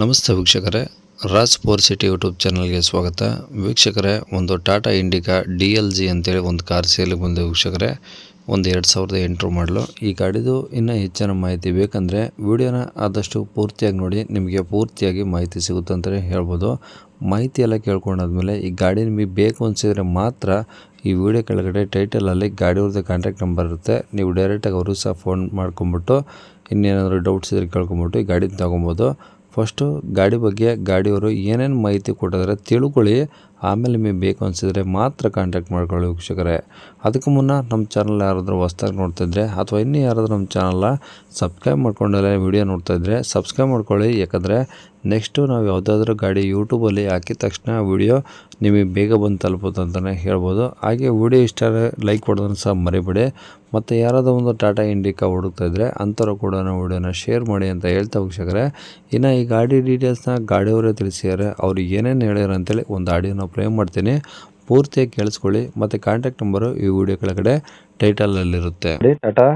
ನಮಸ್ತೆ ವೀಕ್ಷಕರೇ, Raj four city YouTube ಚಾನಲ್ಗೆ ಸ್ವಾಗತ. ವೀಕ್ಷಕರೇ, ಒಂದು Tata Indica D L G ಅಂತೇಳಿ ಒಂದು ಕಾರ್ ಸೇಲಿಗೆ ಬಂದ ವೀಕ್ಷಕರೇ, ಒಂದು ಎರಡು ಸಾವಿರದ ಎಂಟ್ರು ಮಾಡಲು. ಈ ಗಾಡಿದು ಇನ್ನೂ ಹೆಚ್ಚಿನ ಮಾಹಿತಿ ಬೇಕಂದರೆ ವಿಡಿಯೋನ ಆದಷ್ಟು ಪೂರ್ತಿಯಾಗಿ ನೋಡಿ, ನಿಮಗೆ ಪೂರ್ತಿಯಾಗಿ ಮಾಹಿತಿ ಸಿಗುತ್ತೆ ಅಂತಲೇ ಹೇಳ್ಬೋದು. ಮಾಹಿತಿ ಎಲ್ಲ ಕೇಳ್ಕೊಂಡಾದ್ಮೇಲೆ ಈ ಗಾಡಿ ನಿಮಗೆ ಬೇಕು ಅನಿಸಿದರೆ ಮಾತ್ರ ಈ ವಿಡಿಯೋ ಕೆಳಗಡೆ ಟೈಟಲಲ್ಲಿ ಗಾಡಿಯವ್ರದ್ದು ಕಾಂಟ್ಯಾಕ್ಟ್ ನಂಬರ್ ಇರುತ್ತೆ. ನೀವು ಡೈರೆಕ್ಟಾಗಿ ಅವರು ಸಹ ಫೋನ್ ಮಾಡ್ಕೊಂಬಿಟ್ಟು, ಇನ್ನೇನಾದರೂ ಡೌಟ್ಸ್ ಇದ್ರೆ ಕೇಳ್ಕೊಂಬಿಟ್ಟು ಈ ಗಾಡಿನ ತೊಗೊಬೋದು. ಫಸ್ಟು ಗಾಡಿ ಬಗ್ಗೆ ಗಾಡಿಯವರು ಏನೇನು ಮಾಹಿತಿ ಕೊಟ್ಟಿದ್ದಾರೆ ತಿಳ್ಕೊಳ್ಳಿ. ಆಮೇಲೆ ನಿಮಗೆ ಬೇಕು ಅನಿಸಿದರೆ ಮಾತ್ರ ಕಾಂಟ್ಯಾಕ್ಟ್ ಮಾಡ್ಕೊಳ್ಳಿ ವೀಕ್ಷಕರೇ. ಅದಕ್ಕೂ ಮುನ್ನ ನಮ್ಮ ಚಾನಲ್ ಯಾರಾದರೂ ಹೊಸ್ದಾಗಿ ನೋಡ್ತಿದ್ರೆ ಅಥವಾ ಇನ್ನೂ ಯಾರಾದರೂ ನಮ್ಮ ಚಾನಲ್ನ ಸಬ್ಸ್ಕ್ರೈಬ್ ಮಾಡ್ಕೊಂಡಲ್ಲೇ ವಿಡಿಯೋ ನೋಡ್ತಾಯಿದ್ರೆ ಸಬ್ಸ್ಕ್ರೈಬ್ ಮಾಡ್ಕೊಳ್ಳಿ. ಯಾಕಂದರೆ ನೆಕ್ಸ್ಟು ನಾವು ಯಾವುದಾದ್ರೂ ಗಾಡಿ ಯೂಟ್ಯೂಬಲ್ಲಿ ಹಾಕಿದ ತಕ್ಷಣ ವಿಡಿಯೋ ನಿಮಗೆ ಬೇಗ ಬಂದು ತಲುಪುತ್ತೆ ಅಂತಲೇ ಹೇಳ್ಬೋದು. ಹಾಗೆ ವಿಡಿಯೋ ಇಷ್ಟ ಲೈಕ್ ಕೊಡೋದನ್ನು ಸಹ ಮರಿಬೇಡಿ. ಮತ್ತು ಯಾರಾದರೂ ಒಂದು ಟಾಟಾ ಇಂಡಿಕಾ ಹುಡುಕ್ತಾ ಇದ್ದರೆ ಅಂಥವ್ರು ಕೂಡ ನಾವು ವಿಡಿಯೋನ ಶೇರ್ ಮಾಡಿ ಅಂತ ಹೇಳ್ತಾ ವೀಕ್ಷಕರೇ. ಇನ್ನು ಈ ಗಾಡಿ ಡೀಟೇಲ್ಸ್ನ ಗಾಡಿಯವರೇ ತಿಳಿಸಿದ್ದಾರೆ. ಅವ್ರು ಏನೇನು ಹೇಳ್ಯಾರ ಅಂತೇಳಿ ಒಂದು ಆಡಿಯೋನ ಪ್ಲೇ ಮಾಡ್ತೀನಿ. ಪೂರ್ತಿಯಾಗಿ ಕೇಳಿಸ್ಕೊಳ್ಳಿ. ಮತ್ತು ಕಾಂಟ್ಯಾಕ್ಟ್ ನಂಬರು ಈ ವಿಡಿಯೋ ಕೆಳಗಡೆ ಟೈಟಲಲ್ಲಿರುತ್ತೆ. Tata?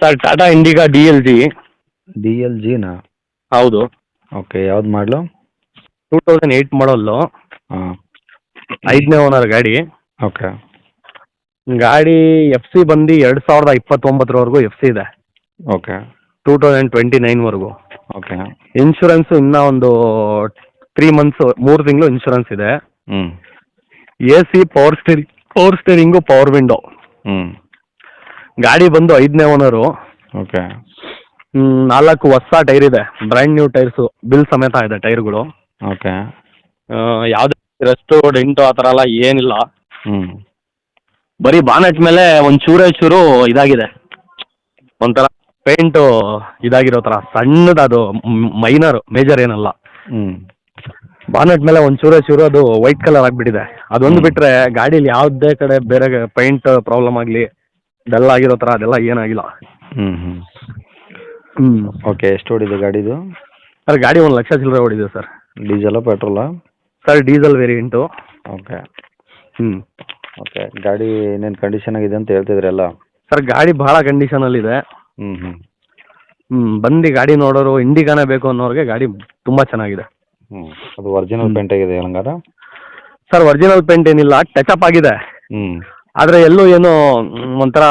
Sir Tata Indica D L G. D L ಜಿನಾ? ಹೌದು. ಓಕೆ ಯಾವ್ದು ಮಾಡಲು? Two thousand eight model. ಹಾಂ. ಐದನೇ ಓನರ್ ಗಾಡಿ. ಓಕೆ ಗಾಡಿ ಎಫ್ ಸಿ ಬಂದು ಎರಡು ಸಾವಿರದ ಇಪ್ಪತ್ತೊಂಬತ್ತರವರೆಗೂ ಎಫ್ ಸಿ ಇದೆ. ಓಕೆ ಟೂ ತೌಸಂಡ್ ಟ್ವೆಂಟಿ ನೈನ್ವರೆಗೂ ಓಕೆ ಇನ್ಶೂರೆನ್ಸು ಇನ್ನೂ ಒಂದು ತ್ರೀ ಮಂತ್ಸು ಮೂರು ತಿಂಗಳು ಇನ್ಶೂರೆನ್ಸ್ ಇದೆ. ಹ್ಞೂ A C power steering power steering power window ಹ್ಞೂ ಗಾಡಿ ಬಂದು ಐದನೇ ಓನರು ಓಕೆ ನಾಲ್ಕು ಹೊಸ ಟೈರ್ ಇದೆ. ಬ್ರ್ಯಾಂಡ್ ನ್ಯೂ ಟೈರ್ಸು ಬಿಲ್ ಸಮೇತ ಇದೆ ಟೈರ್ಗಳು. ಓಕೆ. ಯಾವುದೇ ರೆಸ್ಟು ಡೆಂಟು ಆ ಥರ ಎಲ್ಲ ಏನಿಲ್ಲ. ಹ್ಞೂ ಬರೀ ಬಾನೆಟ್ ಮೇಲೆ ಒಂದು ಚೂರೇ ಚೂರು ಇದಾಗಿದೆ. ಒಂಥರ ಪೇಂಟು ಇದಾಗಿರೋ ಥರ. ಸಣ್ಣದ ಅದು ಮೈನರ್ ಮೇಜರ್ ಏನಲ್ಲ. ಹ್ಞೂ ಬಾನೆಟ್ ಮೇಲೆ ಒಂದು ಚೂರೇ ಚೂರು ಅದು ವೈಟ್ ಕಲರ್ ಆಗಿಬಿಟ್ಟಿದೆ. ಅದೊಂದು. ಬಿಟ್ಟರೆ ಗಾಡೀಲಿ ಯಾವುದೇ ಕಡೆ ಬೇರೆ ಪೇಂಟ್ ಪ್ರಾಬ್ಲಮ್ ಆಗಲಿ ಡಲ್ ಆಗಿರೋ ಥರ ಅದೆಲ್ಲ ಏನಾಗಿಲ್ಲ. ಹ್ಞೂ ಹ್ಞೂ ಹ್ಞೂ ಓಕೆ ಎಷ್ಟು ಓಡಿದೆ ಗಾಡಿದು? ಸರ್ ಗಾಡಿ ಒಂದು ಲಕ್ಷ ಚಿಲ್ಲರೆ ಓಡಿದೆ ಸರ್. ಡೀಸೆಲ್ಲ ಪೆಟ್ರೋಲಾ? Sir diesel variant. ಓಕೆ. ಹ್ಞೂ ಓಕೆ ಗಾಡಿ ಏನೇನು ಕಂಡೀಷನ್ ಆಗಿದೆ ಅಂತ ಹೇಳ್ತಿದ್ರಲ್ಲ? ಸರ್ ಗಾಡಿ ಭಾಳ ಕಂಡೀಷನಲ್ಲಿದೆ ಹ್ಞೂ ಹ್ಞೂ ಹ್ಞೂ ಬಂದು ಗಾಡಿ ನೋಡೋರು ಇಂಡಿಗಾನೇ ಬೇಕು ಅನ್ನೋರಿಗೆ ಗಾಡಿ ತುಂಬ ಚೆನ್ನಾಗಿದೆ. ಹ್ಞೂ ಅದು ಒರಿಜಿನಲ್. ಪೇಂಟ್ ಆಗಿದೆ ಹಂಗಾರ ಸರ್ ಒರಿಜಿನಲ್ ಪೇಂಟ್ ಏನಿಲ್ಲ ಟಚಪ್ ಆಗಿದೆ. ಹ್ಞೂ ಆದರೆ ಎಲ್ಲೂ ಏನು ಒಂಥರ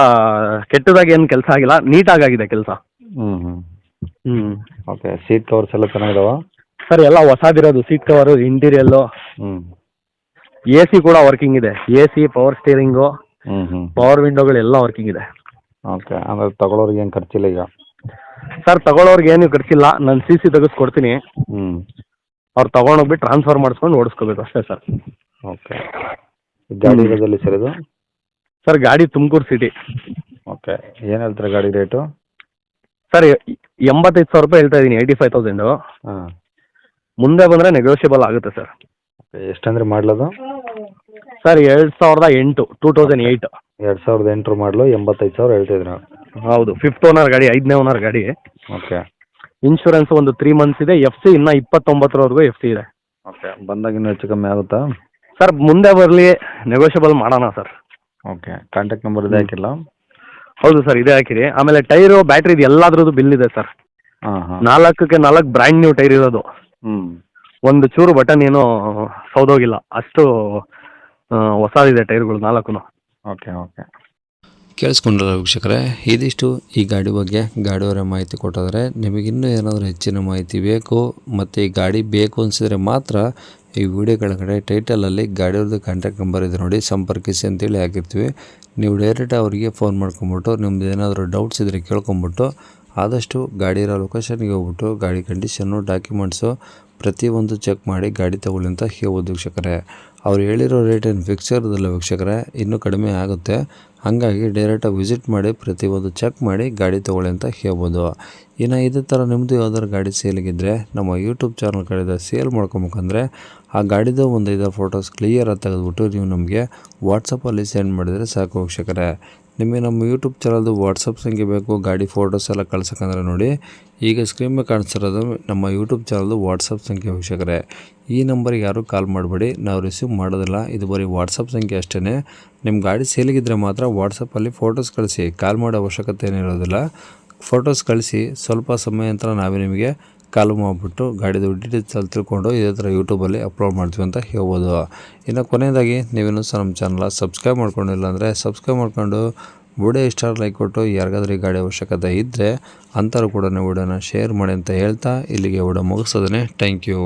ಕೆಟ್ಟದಾಗಿ ಏನು ಕೆಲಸ ಆಗಿಲ್ಲ ನೀಟಾಗಿ ಆಗಿದೆ ಕೆಲಸ. ಹ್ಞೂ ಹ್ಞೂ ಹ್ಞೂ ಓಕೆ ಸೀಟ್ ಕವರ್ಸ್ ಎಲ್ಲ ಚೆನ್ನಾಗಿದಾವ? ಸರ್ ಎಲ್ಲ ಹೊಸದಿರೋದು ಸೀಟ್ ಕವರು ಇಂಟೀರಿಯಲ್ಲು ಹ್ಞೂ ಎ ಸಿ ಕೂಡ ವರ್ಕಿಂಗ್ ಇದೆ. ಎ ಸಿ ಪವರ್ ಸ್ಟೀರಿಂಗು ಹ್ಞೂ ಹ್ಞೂ ಪವರ್ ವಿಂಡೋಗಳು ಎಲ್ಲ ವರ್ಕಿಂಗ್ ಇದೆ. ಓಕೆ ಅಂದ್ರೆ ತಗೊಳ್ಳೋರಿಗೆ ಏನು ಖರ್ಚಿಲ್ಲ ಈಗ? ಸರ್ ತಗೊಳ್ಳೋರ್ಗೆ ಏನು ಖರ್ಚಿಲ್ಲ. ನಾನು ಸಿ ಸಿ ತೆಗೆಸ್ಕೊಡ್ತೀನಿ. ಹ್ಞೂ ಅವ್ರು ತೊಗೊಂಡೋಗ್ಬಿಟ್ಟು ಟ್ರಾನ್ಸ್ಫರ್ ಮಾಡಿಸ್ಕೊಂಡು ಓಡಿಸ್ಕೋಬೇಕು ಅಷ್ಟೇ ಸರ್ ಓಕೆ ಗಾಡಿ ಹ್ಮ್. ಇರೋದಲ್ಲಿ ಸರ್ ಇದು? ಸರ್ ಗಾಡಿ ತುಮಕೂರು ಸಿಟಿ ಓಕೆ ಏನು ಹೇಳ್ತಾರೆ ಗಾಡಿ ರೇಟು ಸರ್ ಎಂಬತ್ತೈದು ಸಾವಿರ ರೂಪಾಯಿ ಹೇಳ್ತಾ ಇದ್ದೀನಿ ಏಯ್ಟಿ ಫೈವ್ ತೌಸಂಡು ಹಾಂ. ಮುಂದೆ ಬಂದರೆ ನೆಗೋಷಿಯಬಲ್ ಆಗುತ್ತೆ ಸರ್ ಎಷ್ಟಂದ್ರೆ ಮಾಡ್ಲದು? ಸರ್ ಎರಡು ಸಾವಿರದ ಎಂಟು ಟೂ ತೌಸಂಡ್ ಏಯ್ಟ್ ಎರಡು ಸಾವಿರದ ಎಂಟು ಮಾಡಲು ಎಂಬತ್ತೈದು ಸಾವಿರ ಹೇಳ್ತಿದ್ರು ಹೌದು ಫಿಫ್ತ್ ಓನರ್ ಗಾಡಿ ಐದನೇ ಓನರ್ ಗಾಡಿ. ಓಕೆ. ಇನ್ಶೂರೆನ್ಸ್ ಒಂದು ತ್ರೀ ಮಂತ್ಸ್ ಇದೆ ಎಫ್ ಸಿ ಇನ್ನೂ ಇಪ್ಪತ್ತೊಂಬತ್ತರವರೆಗೂ ಎಫ್ ಸಿ ಇದೆ. ಓಕೆ ಬಂದಾಗ ಇನ್ನೂ ಹೆಚ್ಚು ಕಮ್ಮಿ ಆಗುತ್ತಾ? ಸರ್ ಮುಂದೆ ಬರಲಿ ನೆಗೋಷಿಯಬಲ್ ಮಾಡೋಣ ಸರ್ ಓಕೆ ಕಾಂಟ್ಯಾಕ್ಟ್ ನಂಬರ್ ಇದೆ ಹಾಕಿಲ್ಲ? ಹೌದು ಸರ್ ಇದೇ ಹಾಕಿರಿ ಆಮೇಲೆ ಟೈರು ಬ್ಯಾಟ್ರಿ ಎಲ್ಲದ್ರದ್ದು ಬಿಲ್ ಇದೆ ಸರ್. ಹಾಂ ಹಾಂ. ನಾಲ್ಕಕ್ಕೆ ನಾಲ್ಕು ಬ್ರ್ಯಾಂಡ್ ನ್ಯೂ ಟೈರ್ ಇರೋದು. ಹ್ಞೂ ಒಂದು ಚೂರು ಬಟನ್ ಏನೂ ಸೌದೋಗಿಲ್ಲ. ಅಷ್ಟು ಹೊಸದಿದೆ ಟೈರ್ಗಳು ನಾಲ್ಕು ಓಕೆ ಓಕೆ ಕೇಳಿಸ್ಕೊಂಡ್ರಲ್ಲ ವೀಕ್ಷಕರೇ, ಇದಿಷ್ಟು ಈ ಗಾಡಿ ಬಗ್ಗೆ ಗಾಡಿಯವರ ಮಾಹಿತಿ ಕೊಟ್ಟಿದ್ದಾರೆ. ನಿಮಗಿನ್ನೂ ಏನಾದರೂ ಹೆಚ್ಚಿನ ಮಾಹಿತಿ ಬೇಕು ಮತ್ತು ಈ ಗಾಡಿ ಬೇಕು ಅನಿಸಿದರೆ ಮಾತ್ರ ಈ ವಿಡಿಯೋ ಕೆಳಗಡೆ ಟೈಟಲಲ್ಲಿ ಗಾಡಿಯವ್ರದ್ದು ಕಾಂಟ್ಯಾಕ್ಟ್ ನಂಬರ್ ಇದೆ ನೋಡಿ, ಸಂಪರ್ಕಿಸಿ ಅಂತೇಳಿ ಹಾಕಿರ್ತೀವಿ. ನೀವು ಡೈರೆಕ್ಟ್ ಅವರಿಗೆ ಫೋನ್ ಮಾಡ್ಕೊಂಬಿಟ್ಟು, ನಿಮ್ದು ಏನಾದರೂ ಡೌಟ್ಸ್ ಇದ್ದರೆ ಕೇಳ್ಕೊಂಬಿಟ್ಟು ಆದಷ್ಟು ಗಾಡಿ ಇರೋ ಲೊಕೇಶನ್ಗೆ ಹೋಗ್ಬಿಟ್ಟು ಗಾಡಿ ಕಂಡೀಷನ್ನು ಡಾಕ್ಯುಮೆಂಟ್ಸು ಪ್ರತಿಯೊಂದು ಚೆಕ್ ಮಾಡಿ ಗಾಡಿ ತಗೊಳ್ಳಿ ಅಂತ ಹೇಳ್ಬೋದು ವೀಕ್ಷಕರೇ. ಅವ್ರು ಹೇಳಿರೋ ರೇಟ್ ಏನು ಫಿಕ್ಸ್ ಇರೋದಿಲ್ಲ ವೀಕ್ಷಕರೇ, ಇನ್ನೂ ಕಡಿಮೆ ಆಗುತ್ತೆ. ಹಾಗಾಗಿ ಡೈರೆಕ್ಟಾಗಿ ವಿಸಿಟ್ ಮಾಡಿ ಪ್ರತಿಯೊಂದು ಚೆಕ್ ಮಾಡಿ ಗಾಡಿ ತೊಗೊಳ್ಳಿ ಅಂತ ಹೇಳ್ಬೋದು. ಇನ್ನು ಇದೇ ಥರ ನಿಮ್ಮದು ಯಾವ್ದಾದ್ರು ಗಾಡಿ ಸೇಲಿಗಿದ್ದರೆ ನಮ್ಮ ಯೂಟ್ಯೂಬ್ ಚಾನಲ್ ಕಡೆದ ಸೇಲ್ ಮಾಡ್ಕೊಬೇಕಂದ್ರೆ ಆ ಗಾಡಿದು ಒಂದು ಐದು ಫೋಟೋಸ್ ಕ್ಲಿಯರಾಗಿ ತೆಗೆದುಬಿಟ್ಟು ನೀವು ನಮಗೆ ವಾಟ್ಸಪ್ಪಲ್ಲಿ ಸೆಂಡ್ ಮಾಡಿದರೆ ಸಾಕು ವೀಕ್ಷಕರೇ. ನಿಮಗೆ ನಮ್ಮ ಯೂಟ್ಯೂಬ್ ಚಾನಲ್ದು ವಾಟ್ಸಪ್ ಸಂಖ್ಯೆ ಬೇಕು, ಗಾಡಿ ಫೋಟೋಸ್ ಎಲ್ಲ ಕಳ್ಸೋಕ್ಕಂದ್ರೆ ನೋಡಿ. ಈಗ ಸ್ಕ್ರೀನ್ ಮೇಲೆ ಕಾಣಿಸ್ತಿರೋದು ನಮ್ಮ ಯೂಟ್ಯೂಬ್ ಚಾನಲ್ದು ವಾಟ್ಸಪ್ ಸಂಖ್ಯೆ ವೀಕ್ಷಕರೇ. ಈ ನಂಬರ್ಗೆ ಯಾರೂ ಕಾಲ್ ಮಾಡಬೇಡಿ. ನಾವು ರಿಸೀವ್ ಮಾಡೋದಿಲ್ಲ. ಇದು ಬರೀ ವಾಟ್ಸಪ್ ಸಂಖ್ಯೆ ಅಷ್ಟೇ ನಿಮ್ಮ ಗಾಡಿ ಸೇಲಿಗಿದ್ರೆ ಮಾತ್ರ ವಾಟ್ಸಪ್ಪಲ್ಲಿ ಫೋಟೋಸ್ ಕಳಿಸಿ. ಕಾಲ್ ಮಾಡೋ ಅವಶ್ಯಕತೆ ಏನಿರೋದಿಲ್ಲ. ಫೋಟೋಸ್ ಕಳಿಸಿ. ಸ್ವಲ್ಪ ಸಮಯ ನಂತರ ನಾವೇ ನಿಮಗೆ ಕಾಲು ಮಾಡಿಬಿಟ್ಟು ಗಾಡಿದು ಡೀಟೇಲ್ಸ್ ತಿಳ್ಕೊಂಡು ಇದೇ ಥರ ಯೂಟ್ಯೂಬಲ್ಲಿ ಅಪ್ಲೋಡ್ ಮಾಡ್ತೀವಿ ಅಂತ ಹೇಳ್ಬೋದು. ಇನ್ನು ಕೊನೆಯದಾಗಿ ನೀವೇನು ಸಹ ನಮ್ಮ ಚಾನಲ್ ಸಬ್ಸ್ಕ್ರೈಬ್ ಮಾಡ್ಕೊಂಡಿಲ್ಲ ಅಂದರೆ ಸಬ್ಸ್ಕ್ರೈಬ್ ಮಾಡ್ಕೊಂಡು ವಿಡಿಯೋ ಇಷ್ಟ ಲೈಕ್ ಕೊಟ್ಟು ಯಾರಿಗಾದ್ರೂ ಗಾಡಿ ಅವಶ್ಯಕತೆ ಇದ್ದರೆ ಅಂಥವ್ರು ಕೂಡ ವಿಡಿಯೋನ ಶೇರ್ ಮಾಡಿ ಅಂತ ಹೇಳ್ತಾ ಇಲ್ಲಿಗೆ ವಿಡಿಯೋ ಮುಗಿಸೋದನ್ನೇ. Thank you.